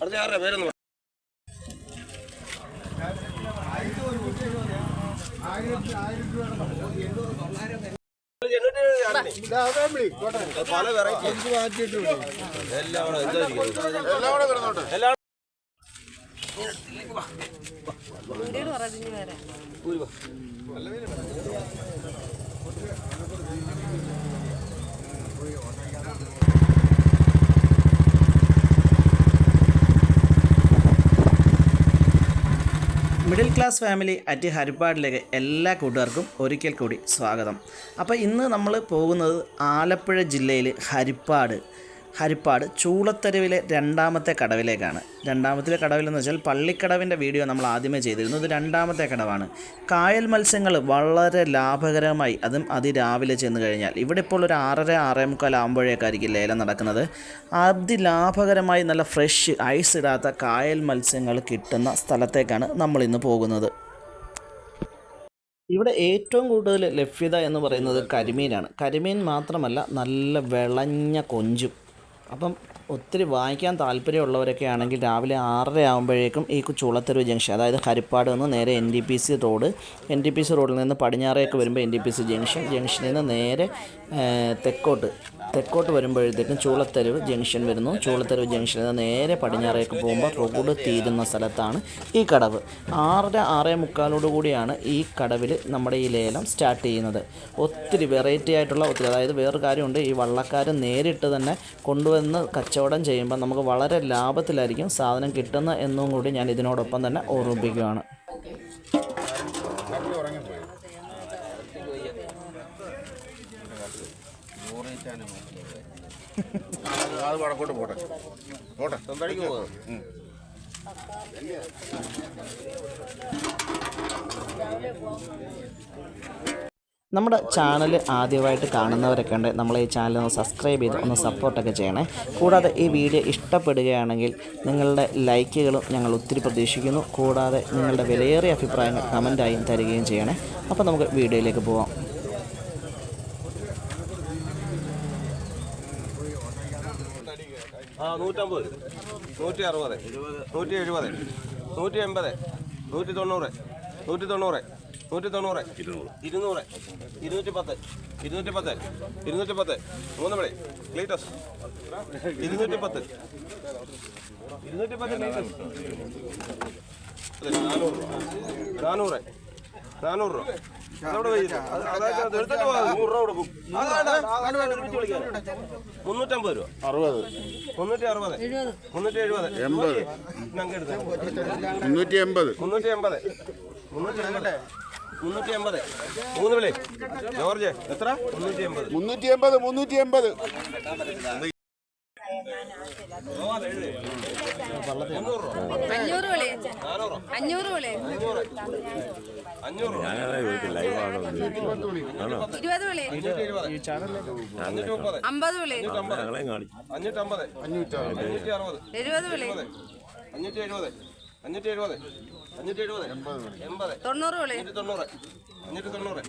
അടുത്ത ആരുടെ പേരൊന്നും. പല വെറൈറ്റി എല്ലാം കൂടെ എന്താ? എല്ലാം ഊരി വാ. മിഡിൽ ക്ലാസ് ഫാമിലി അറ്റ് ഹരിപ്പാടിലേക്ക് എല്ലാ കൂട്ടുകാർക്കും ഒരിക്കൽ കൂടി സ്വാഗതം. അപ്പോൾ ഇന്ന് നമ്മൾ പോകുന്നത് ആലപ്പുഴ ജില്ലയിൽ ഹരിപ്പാട്. ഹരിപ്പാട് ചൂളത്തെരുവിലെ രണ്ടാമത്തെ കടവിലേക്കാണ്. രണ്ടാമത്തെ കടവിലെന്ന് വെച്ചാൽ പള്ളിക്കടവിന്റെ വീഡിയോ നമ്മൾ ആദ്യമേ ചെയ്തിരുന്നു. ഇത് രണ്ടാമത്തെ കടവാണ്. കായൽ മത്സ്യങ്ങൾ വളരെ ലാഭകരമായി അതും അതിരാവിലെ ചെന്ന് കഴിഞ്ഞാൽ. ഇവിടെ ഇപ്പോൾ ഒരു ആറര ആറേ മുക്കാൽ ആകുമ്പോഴേക്കായിരിക്കും ലേലം നടക്കുന്നത്. അതിലാഭകരമായി നല്ല ഫ്രഷ് ഐസ് ഇടാത്ത കായൽ മത്സ്യങ്ങൾ കിട്ടുന്ന സ്ഥലത്തേക്കാണ് നമ്മൾ ഇന്ന് പോകുന്നത്. ഇവിടെ ഏറ്റവും കൂടുതൽ ലഭ്യത എന്ന് പറയുന്നത് കരിമീനാണ്. കരിമീൻ മാത്രമല്ല നല്ല വിളഞ്ഞ കൊഞ്ചും അപ്പം ഒത്തിരി വായിക്കാൻ താല്പര്യമുള്ളവരൊക്കെ ആണെങ്കിൽ രാവിലെ ആറര ആകുമ്പോഴേക്കും ഈ ചുളത്തെരുവ് ജംഗ്ഷൻ അതായത് ഹരിപ്പാട് നിന്ന് നേരെ N D P C road N D P C റോഡിൽ നിന്ന് പടിഞ്ഞാറേക്ക് വരുമ്പോൾ N D P C junction ജംഗ്ഷനിൽ നിന്ന് നേരെ തെക്കോട്ട് തെക്കോട്ട് വരുമ്പോഴത്തേക്കും ചൂളത്തെരുവ് ജംഗ്ഷൻ വരുന്നു. ചൂളത്തെരുവ് ജംഗ്ഷനിൽ നിന്ന് നേരെ പടിഞ്ഞാറേക്ക് പോകുമ്പോൾ റോഡ് തീരുന്ന സ്ഥലത്താണ് ഈ കടവ്. ആറര ആറേ മുക്കാലോടുകൂടിയാണ് ഈ കടവിൽ നമ്മുടെ ഈ ലേലം സ്റ്റാർട്ട് ചെയ്യുന്നത്. ഒത്തിരി വെറൈറ്റി ആയിട്ടുള്ള ഒത്തിരി അതായത് വേറൊരു കാര്യമുണ്ട്. ഈ വള്ളക്കാർ നേരിട്ട് തന്നെ കൊണ്ടുവന്ന് കച്ചവടം ചെയ്യുമ്പോൾ നമുക്ക് വളരെ ലാഭത്തിലായിരിക്കും സാധനം കിട്ടുന്ന എന്നും കൂടി ഞാൻ ഇതിനോടൊപ്പം തന്നെ ഓർമ്മിപ്പിക്കുകയാണ്. അത് വടക്കോട്ട് പോട്ടെ. പോട്ടെ. സ്വന്തമായിട്ട് നമ്മുടെ ചാനൽ ആദ്യമായിട്ട് കാണുന്നവരൊക്കെ ഉണ്ട് നമ്മൾ ഈ ചാനൽ ഒന്ന് സബ്സ്ക്രൈബ് ചെയ്ത് ഒന്ന് സപ്പോർട്ടൊക്കെ ചെയ്യണേ. കൂടാതെ ഈ വീഡിയോ ഇഷ്ടപ്പെടുകയാണെങ്കിൽ നിങ്ങളുടെ ലൈക്കുകളും ഞങ്ങൾ ഒത്തിരി പ്രതീക്ഷിക്കുന്നു. കൂടാതെ നിങ്ങളുടെ വിലയേറിയ അഭിപ്രായങ്ങൾ കമന്റായും തരികയും ചെയ്യണേ. അപ്പോൾ നമുക്ക് വീഡിയോയിലേക്ക് പോവാം. നൂറ്റമ്പത്. നൂറ്റി അറുപത് നൂറ്റി എഴുപത് നൂറ്റി എൺപത് നൂറ്റി തൊണ്ണൂറ് നൂറ്റി തൊണ്ണൂറ് നൂറ്റി തൊണ്ണൂറ് ഇരുന്നൂറ്. ഇരുന്നൂറ്റി പത്ത് ഇരുന്നൂറ്റി പത്ത് ഇരുന്നൂറ്റി പത്ത് മൂന്ന് വിളി. ക്ലീറ്റസ്. ഇരുന്നൂറ്റി പത്ത് ഇരുന്നൂറ്റി പത്ത് നാനൂറ്. നാനൂറ്. നാനൂറ് രൂപ. മുന്നൂറ്റമ്പത് രൂപ അറുപത് മുന്നൂറ്റി അറുപത് മുന്നൂറ്റി എഴുപത് എൺപത്. മുന്നൂറ്റി എൺപത് മുന്നൂറ്റി എൺപത് മുന്നൂറ്റി എൺപത് മുന്നൂറ്റി എൺപത് മൂന്ന് വിളി ജോർജ് എത്ര മുന്നൂറ്റി എൺപത് മുന്നൂറ്റി എൺപത് മുന്നൂറ്റി എൺപത് അഞ്ഞൂറ് രൂപ അഞ്ഞൂറ് വിളി നാനൂറ് അഞ്ഞൂറ് വിളി അഞ്ഞൂറ് അഞ്ഞൂറ് രൂപ ഇരുപത് വിളി. അഞ്ഞൂറ്റി എഴുപത് അഞ്ഞൂറ്റി മുപ്പത്. അമ്പത് വിളി. അഞ്ഞൂറ്റമ്പത്. അഞ്ഞൂറ്റി അറുപത്. എഴുപത് വിളി. അഞ്ഞൂറ്റി എഴുപത്. അഞ്ഞൂറ്റി എഴുപത്. അഞ്ഞൂറ്റി എഴുപത്. എൺപത് തൊണ്ണൂറ് വിളി. അഞ്ഞൂറ്റി തൊണ്ണൂറ്. അഞ്ഞൂറ്റി തൊണ്ണൂറ്.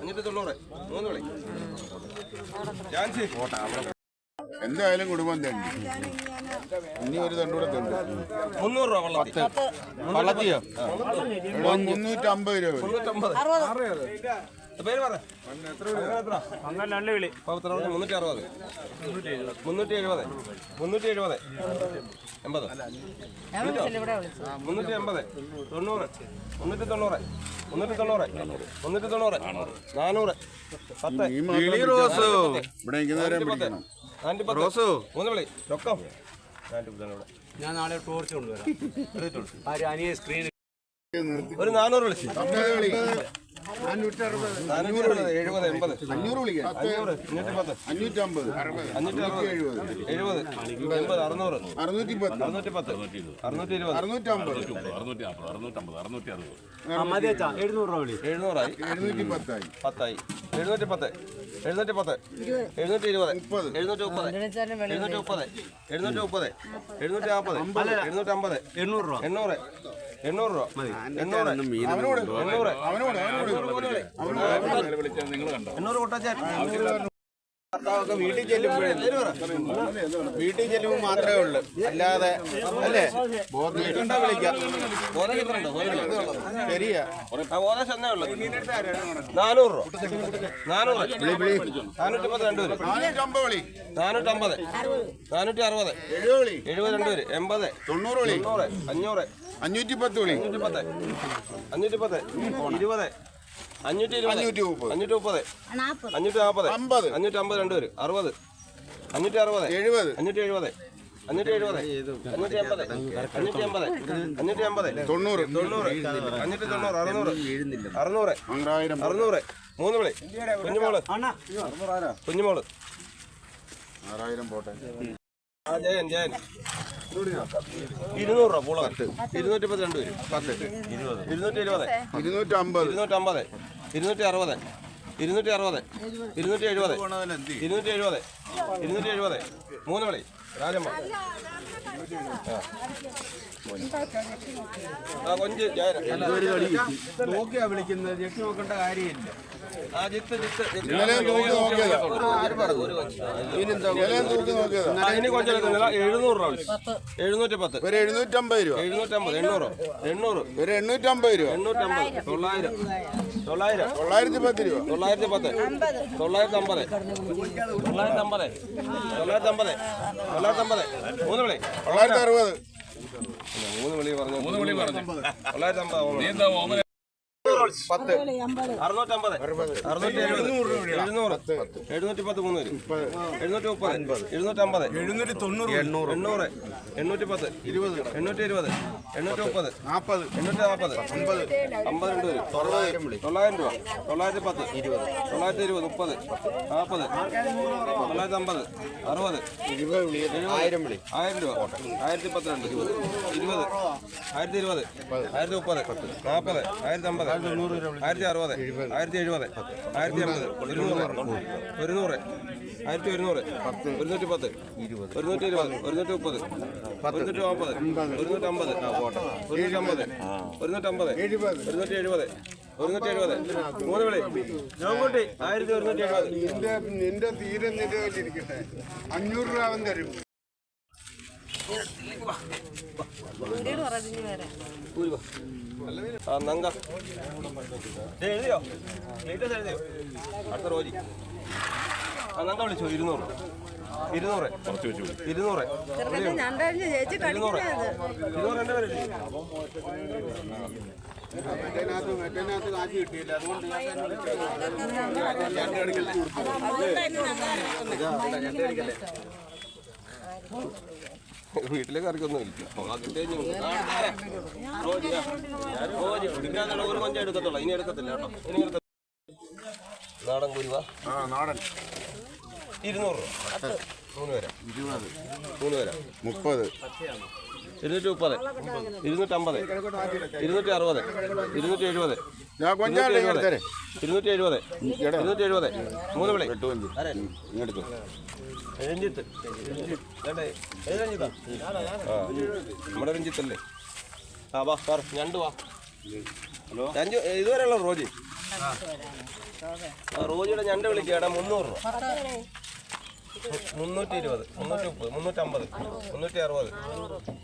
അഞ്ഞൂറ്റി തൊണ്ണൂറ്. മൂന്ന് വിളി. ചാൻസി എന്തായാലും കുടുംബം തന്നെ. ഇനി ഒരു തണ്ടൂടെ തണ്ട് മുന്നൂറ് രൂപ വള്ളത്തി. വള്ളത്തിയോ? രൂപ. മുന്നൂറ്റമ്പത്. പേര് പറ. എത്ര മുന്നൂറ്റി അറുപത് മുന്നൂറ്റി എഴുപത് മുന്നൂറ്റി എഴുപത് എൺപത്. മുന്നൂറ്റി എൺപത്. തൊണ്ണൂറ് മുന്നൂറ്റി തൊണ്ണൂറ്. മുന്നൂറ്റി തൊണ്ണൂറ് മുന്നൂറ്റി തൊണ്ണൂറ് നാനൂറ്. പത്ത്. ഇവിടെ നാനൂറ്റി മൂന്ന് വിളി. രൊക്കം ഞാൻ നാളെ ടോർച്ച് കൊണ്ടുവരാം. സ്ക്രീൻ ഒരു നാനൂറ് വിളിച്ച് എഴുപത് എഴുപത് എൺപത്. അഞ്ഞൂറ് വിളിക്കാം. അഞ്ഞൂറ് അഞ്ഞൂറ്റി പത്ത് അഞ്ഞൂറ്റി അറുപത് എഴുപത്. എൺപത് അറുന്നൂറ്. അറുന്നൂറ്റി പത്ത് അറുന്നൂറ്റി പത്ത് അറുന്നൂറ്റി ഇരുപത് അറുന്നൂറ്റി അമ്പത് മതി വെച്ചാ എഴുന്നൂറ് രൂപ വിളി. എഴുന്നൂറായി. എഴുന്നൂറ്റി പത്തായി. പത്തായി എഴുന്നൂറ്റി പത്ത് എഴുന്നൂറ്റി പത്ത് എഴുന്നൂറ്റി ഇരുപത്. എഴുന്നൂറ്റി മുപ്പത് എഴുന്നൂറ്റി മുപ്പത് എഴുന്നൂറ്റി മുപ്പത് എഴുന്നൂറ്റി നാൽപ്പത് എഴുന്നൂറ്റി അമ്പത് എണ്ണൂറ് രൂപ. എണ്ണൂറ്. എണ്ണൂറ് രൂപ. എണ്ണൂറ്. എണ്ണൂറ്. എണ്ണൂറ് കൊട്ടാച്ചാൻ ഭർത്താവൊക്കെ വീട്ടിൽ ചെല്ലുമ്പോഴേ വീട്ടിൽ ചെല്ലുമ്പോൾ മാത്രമേ ഉള്ളൂ. അല്ലാതെ അല്ലേ? വിളിക്കാം ബോധം കിട്ടുന്നുണ്ടോ? ശരിയാ. നാനൂറ് രൂപ. നാനൂറ്. നാനൂറ്റി പത്ത് രണ്ട് പേര്. നാനൂറ്റമ്പത് വിളി. നാനൂറ്റമ്പത്. നാനൂറ്റി അറുപത് എഴുപത് രണ്ട് പേര്. എൺപത്. തൊണ്ണൂറ് വിളി. അഞ്ഞൂറ്. അഞ്ഞൂറ്റി പത്ത് വിളി. അഞ്ഞൂറ്റി പത്ത് അഞ്ഞൂറ്റി പത്ത് ഇരുപത്. അഞ്ഞൂറ്റി ഇരുപത് അഞ്ഞൂറ്റി മുപ്പത് അഞ്ഞൂറ്റി മുപ്പത് അഞ്ഞൂറ്റി നാൽപ്പത് അമ്പത്. അഞ്ഞൂറ്റി അമ്പത് രണ്ട് പേര്. അറുപത്. അഞ്ഞൂറ്റി അറുപത് എഴുപത്. അഞ്ഞൂറ്റി എഴുപത് അഞ്ഞൂറ്റി എഴുപത് അഞ്ഞൂറ്റി എൺപത് അഞ്ഞൂറ്റി എൺപത് അഞ്ഞൂറ്റി അമ്പത് തൊണ്ണൂറ്. തൊണ്ണൂറ് അഞ്ഞൂറ്റി തൊണ്ണൂറ് അറുന്നൂറ്. അറുന്നൂറ് അറുന്നൂറ്. മൂന്ന് വിളി. കുഞ്ഞുമോൾ. കുഞ്ഞുമോൾ. ആറായിരം പോട്ടെ. ഇരുന്നൂറ് രൂപ പൂള. ഇരുന്നൂറ്റി ഇരുപത്. അറുപത് ഇരുന്നൂറ്റി അറുപത് ഇരുന്നൂറ്റി എഴുപത് ഇരുന്നൂറ്റി എഴുപത് ഇരുന്നൂറ്റി എഴുപത് മൂന്ന് വിളി. രാജമ്മ ആ. കൊഞ്ച് നോക്കിയാ വിളിക്കുന്നത്. ജെട്ടി നോക്കേണ്ട കാര്യമില്ല. ആ ജിത്ത് ജിത്ത് ഇനി കൊഞ്ചെടുക്കുന്നില്ല എഴുന്നൂറ് രൂപ. എഴുന്നൂറ്റി പത്ത്. ഒരു എഴുന്നൂറ്റമ്പത് രൂപ. എഴുന്നൂറ്റമ്പത് എണ്ണൂറ്. എണ്ണൂറ്. ഒരു എണ്ണൂറ്റമ്പത് രൂപ. എണ്ണൂറ്റമ്പത്. തൊള്ളായിരം. തൊള്ളായിരം. തൊള്ളായിരത്തി പത്ത് രൂപ. തൊള്ളായിരത്തി പത്ത്. തൊള്ളായിരത്തി അമ്പത്. തൊള്ളായിരത്തി അമ്പത്. തൊള്ളായിരത്തി അമ്പത്. തൊള്ളായിരത്തി അമ്പത് മൂന്ന് വിളി. തൊള്ളായിരത്തി അറുപത് മൂന്ന് വിളി പറഞ്ഞു. മൂന്ന് വിളി പറഞ്ഞു. തൊള്ളായിരത്തി അമ്പത് പത്ത്. അറുന്നൂറ്റമ്പത് അറുന്നൂറ്റി എഴുന്നൂറ് എഴുന്നൂറ്റി പത്ത്. മൂന്ന് എഴുന്നൂറ്റി മുപ്പത് എഴുന്നൂറ്റമ്പത്. എഴുന്നൂറ്റി തൊണ്ണൂറ് എണ്ണൂറ്. എണ്ണൂറ്. എണ്ണൂറ്റി പത്ത് ഇരുപത്. എണ്ണൂറ്റി ഇരുപത് എണ്ണൂറ്റി മുപ്പത് നാൽപ്പത് എണ്ണൂറ്റി നാൽപ്പത് അമ്പത് അമ്പത് രണ്ട് പേര് തൊള്ളായിരം തൊള്ളായിരം രൂപ. തൊള്ളായിരത്തി പത്ത് ഇരുപത് തൊള്ളായിരത്തി ഇരുപത് മുപ്പത് നാൽപ്പത് തൊള്ളായിരത്തി അമ്പത് അറുപത് ആയിരം വിളി. ആയിരം രൂപ. ആയിരത്തി പത്ത് ഇരുപത്. ഇരുപത്. ആയിരത്തി ഇരുപത് ആയിരത്തി മുപ്പത്. നാൽപ്പത് ആയിരത്തി അമ്പത് ആയിരത്തി അറുപത്. ആയിരത്തി എഴുപത്. ആയിരത്തി അമ്പത് ഒരുന്നൂറ് ഒരുന്നൂറ് ആയിരത്തി ഒരുന്നൂറ്. ഒരുന്നൂറ്റി പത്ത്. ഒരുന്നൂറ്റി ഇരുപത്. ഒരുന്നൂറ്റി മുപ്പത്. ഒരുന്നൂറ്റി നാൽപ്പത് ഒരുന്നൂറ്റമ്പത് ഒരുന്നൂറ്റമ്പത് ഒരുന്നൂറ്റമ്പത് ഒരുന്നൂറ്റി എഴുപത്. ഒരുന്നൂറ്റി എഴുപത്. മൂന്ന് വിളി. ജോൺകുട്ടി ആയിരത്തി ഒരുന്നൂറ്റി എഴുപത്. നിന്റെ നിന്റെ തീരെ അഞ്ഞൂറ് രൂപ തരും വീടുകൾ പറഞ്ഞു വരെ ആ നങ്ക. എഴുതിയോ? ലേറ്റസ് എഴുതിയോ? അടുത്ത റോജി. ആ നങ്ക വിളിച്ചോ? ഇരുന്നൂറ്. ഇരുന്നൂറ്. ഇരുന്നൂറ്. ഇരുന്നൂറ്. ഇരുന്നൂറ് രണ്ട് പേര് മറ്റേനകത്ത് മറ്റേനകത്ത് കാശ് കിട്ടിയില്ല അതുകൊണ്ട് രണ്ട് അടിക്കല്ലേ രണ്ട് ഇല്ല അതിന്റെ കറിക്കൊന്നും ഇല്ല ഒരു കൊഞ്ചം എടുക്കത്തുള്ളൂ ഇനി എടുക്കത്തില്ല കേട്ടോ ഇനി എടുക്കത്തില്ല നാടൻ കുരുവ. ആ നാടൻ. ഇരുന്നൂറ് രൂപ. മുപ്പത് ഇരുന്നൂറ്റി മുപ്പത്. ഇരുന്നൂറ്റമ്പത്. ഇരുന്നൂറ്റി അറുപത് ഇരുന്നൂറ്റി എഴുപത് ഇരുന്നൂറ്റി എഴുപത് ഇരുന്നൂറ്റി എഴുപത് മൂന്ന് വിളി. ഇങ്ങെടുത്തു രഞ്ജിത്ത്. നമ്മുടെ രഞ്ജിത്ത്. അല്ലേ ആ. നമ്മുടെ രഞ്ജിത്തല്ലേ? ആ വാ സാർ ഞണ്ട് വാ. രഞ്ജു ഇതുവരെയുള്ള റോജി. ആ റോജിയുടെ ഞണ്ട് വിളിക്കാടാ മുന്നൂറ് രൂപ. മുന്നൂറ്റി ഇരുപത് മുന്നൂറ്റി മുപ്പത് മുന്നൂറ്റമ്പത് മുന്നൂറ്റി അറുപത്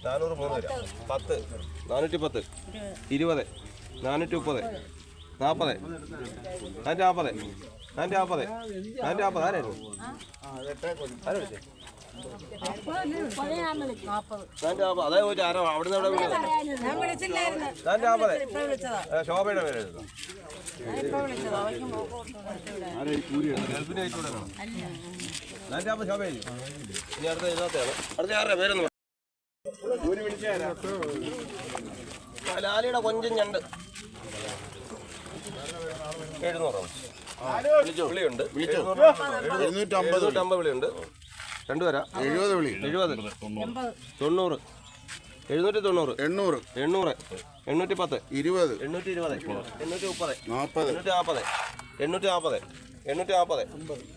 നാനൂറ് മൂന്ന് വരാം പത്ത് നാനൂറ്റി പത്ത് ഇരുപത് നാനൂറ്റി മുപ്പത് നാൽപ്പത് നാനൂറ്റി നാൽപ്പത് നാനൂറ്റി നാൽപ്പത് നാനൂറ്റി നാൽപ്പത് ആരായിരുന്നു? ആരാ ശോഭയുടെ പേര് അടുത്ത ആരുടെ പേരൊന്നും ലാലിയുടെ കൊഞ്ചും ഞണ്ട്. എഴുന്നൂറ് വിളിയുണ്ട്. എഴുന്നൂറ്റമ്പത് എഴുന്നൂറ്റമ്പത് വിളിയുണ്ട് രണ്ടുപേരാ എഴുപത് വിളി. എഴുപത്. തൊണ്ണൂറ്. എഴുന്നൂറ്റി തൊണ്ണൂറ്. എണ്ണൂറ്. എണ്ണൂറ്. എണ്ണൂറ്റി പത്ത് ഇരുപത്. എണ്ണൂറ്റി ഇരുപത് എണ്ണൂറ്റി മുപ്പത് നാൽപ്പത്. എണ്ണൂറ്റി നാൽപ്പത് എണ്ണൂറ്റി നാൽപ്പത് എണ്ണൂറ്റി നാൽപ്പത്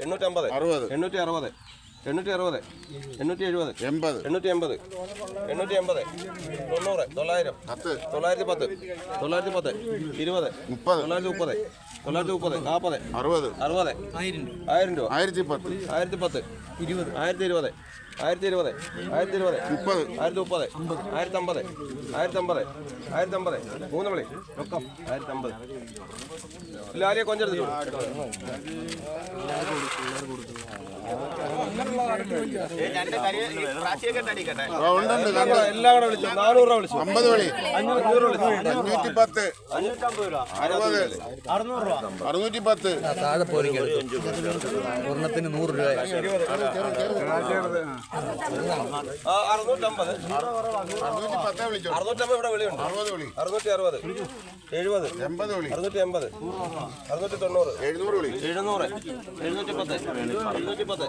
എണ്ണൂറ്റമ്പത്. അറുപത്. എണ്ണൂറ്റി അറുപത് എണ്ണൂറ്റി അറുപത് എണ്ണൂറ്റി എഴുപത് എൺപത്. എണ്ണൂറ്റി എൺപത് എണ്ണൂറ്റി എൺപത് തൊണ്ണൂറ്. തൊള്ളായിരം. പത്ത്. തൊള്ളായിരത്തി പത്ത് തൊള്ളായിരത്തി പത്ത് ഇരുപത്. മുപ്പത്. തൊള്ളായിരത്തി മുപ്പത് തൊള്ളായിരത്തി മുപ്പത് നാൽപ്പത് അറുപത്. അറുപത്. ആയിരം രൂപ. ആയിരത്തി പത്ത് ആയിരത്തി പത്ത്. ഇരുപത്. ആയിരത്തി ഇരുപത്. ആയിരത്തി ഇരുപത്. ആയിരത്തി ഇരുപത്. മുപ്പത്. ആയിരത്തി മുപ്പത്. ആയിരത്തി അമ്പത്. ആയിരത്തി അമ്പത്. ആയിരത്തി അമ്പത്. മൂന്ന് വിളി. റൊക്കം ആയിരത്തി അമ്പത്. ലാലിയെ കൊഞ്ചെടുത്തു ആ, ഉണ്ട് ഉണ്ട് എല്ലാം കൂടെ വിളിച്ചു. നാനൂറ് രൂപ വിളിച്ചു. അമ്പത് വിളി. അഞ്ഞൂറ്റി പത്ത് അറുപത്. അറുന്നൂറ്റി പത്ത് താഴെ പോരിക്കും ഒരെണ്ണത്തിന് നൂറ് രൂപ അറുന്നൂറ്റമ്പത്. അറുന്നൂറ്റി പത്തേ വിളിച്ചോ? അറുന്നൂറ്റമ്പത് ഇവിടെ വിളിയുണ്ട്. അറുപത് വിളി. അറുന്നൂറ്റി അറുപത് എഴുപത്. എൺപത് വിളി. അറുന്നൂറ്റി എൺപത് അറുന്നൂറ്റി തൊണ്ണൂറ് എഴുന്നൂറ് വിളി. എഴുന്നൂറ്. എഴുന്നൂറ്റി പത്ത് എഴുന്നൂറ്റി പത്ത്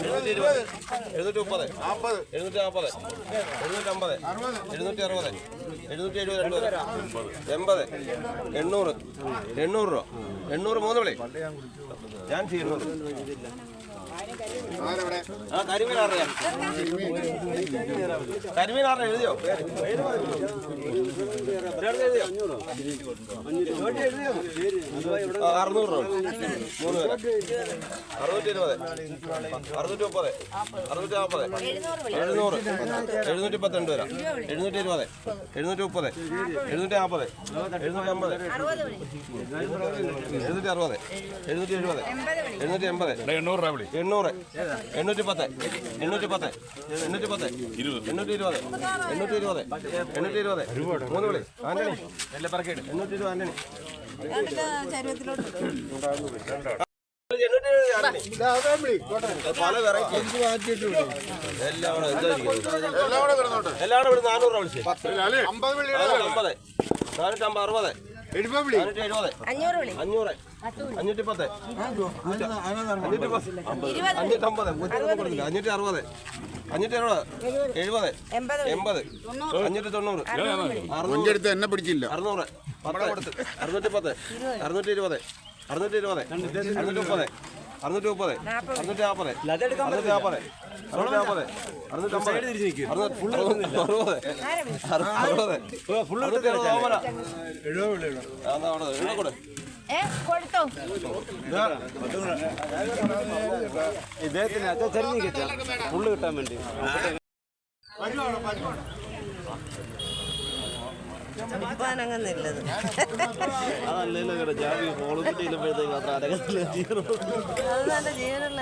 എഴുന്നൂറ്റി ഇരുപത് എഴുന്നൂറ്റി മുപ്പത് എഴുന്നൂറ്റി നാൽപ്പത് എഴുന്നൂറ്റി അമ്പത് എഴുന്നൂറ്റി അറുപത് എഴുന്നൂറ്റി എഴുപത് എൺപത്. എൺപത് എണ്ണൂറ്. എണ്ണൂറ് രൂപ. എണ്ണൂറ് മൂന്ന് വിളി. ഞാൻ ആ കരിമീൻ അറിയാം കരിമീൻ അറിയാം എഴുതിയോ? ആ, അറുന്നൂറ് രൂപ. മൂന്ന് പേര് അറുന്നൂറ്റി ഇരുപത് അറുന്നൂറ്റി മുപ്പത് അറുന്നൂറ്റി നാൽപ്പത് എഴുന്നൂറ്. എഴുന്നൂറ്റി പത്ത് രണ്ട് പേരാ എഴുന്നൂറ്റി ഇരുപത് എഴുന്നൂറ്റി മുപ്പത് എഴുന്നൂറ്റി നാൽപ്പത് എഴുന്നൂറ്റി അമ്പത് എഴുന്നൂറ്റി അറുപത് എഴുന്നൂറ്റി എഴുപത് എഴുന്നൂറ്റി എൺപത് എണ്ണൂറ് രൂപ വിളി. എണ്ണൂറ്. എണ്ണൂറ്റി പത്ത് എണ്ണൂറ്റി പത്ത് എണ്ണൂറ്റി പത്ത് എണ്ണൂറ്റി ഇരുപത് എണ്ണൂറ്റി ഇരുപത് എണ്ണൂറ്റി ഇരുപത് മൂന്ന് വിളി. ആന്റണി. എണ്ണൂറ്റി ഇരുപത് ആന്റണി. പല വെറൈറ്റി. എല്ലാം? എല്ലാം നാനൂറ് വിളിച്ച്. അമ്പത്. നാനൂറ്റമ്പത് അറുപത്. അഞ്ഞൂറ് വിളി. അഞ്ഞൂറ്. അഞ്ഞൂറ്റി പത്ത് അഞ്ഞൂറ്റി പത്ത് അഞ്ഞൂറ്റമ്പത്. അഞ്ഞൂറ്റി അറുപത് അഞ്ഞൂറ്റി അറുപത് എഴുപത്. എൺപത് അഞ്ഞൂറ്റി തൊണ്ണൂറ്. അറുന്നൂറ് എന്നെ പിടിച്ചില്ല. അറുന്നൂറ്. പത്ത് അറുന്നൂറ്റി പത്ത് അറുന്നൂറ്റി ഇരുപത്. അറുന്നൂറ്റി ഇരുപത് അറുന്നൂറ്റി മുപ്പത് അറുന്നൂറ്റി മുപ്പത്. അറുന്നൂറ്റി നാൽപ്പത് അറുന്നൂറ്റി നാൽപ്പത് അറുന്നൂറ്റി നാൽപ്പത് അറുന്നൂറ്റി അറുപത് അറുപത് അറുന്നൂറ്റി അറുപത് ഇവിടെ കൊടു. കൊടുത്തോ? ഇദ്ദേഹത്തിന് അത് തെരഞ്ഞെടുക്കാം ഫുള്ള് കിട്ടാൻ വേണ്ടി. ചപ്പാനങ്ങന്നില്ലത് അതല്ലല്ലോ ജാതി ഹോളിവുഡ് ചെല്ലുമ്പോഴത്തേക്ക് അത്ര അരകത്തില്ല അത് നല്ല ജീവനുള്ള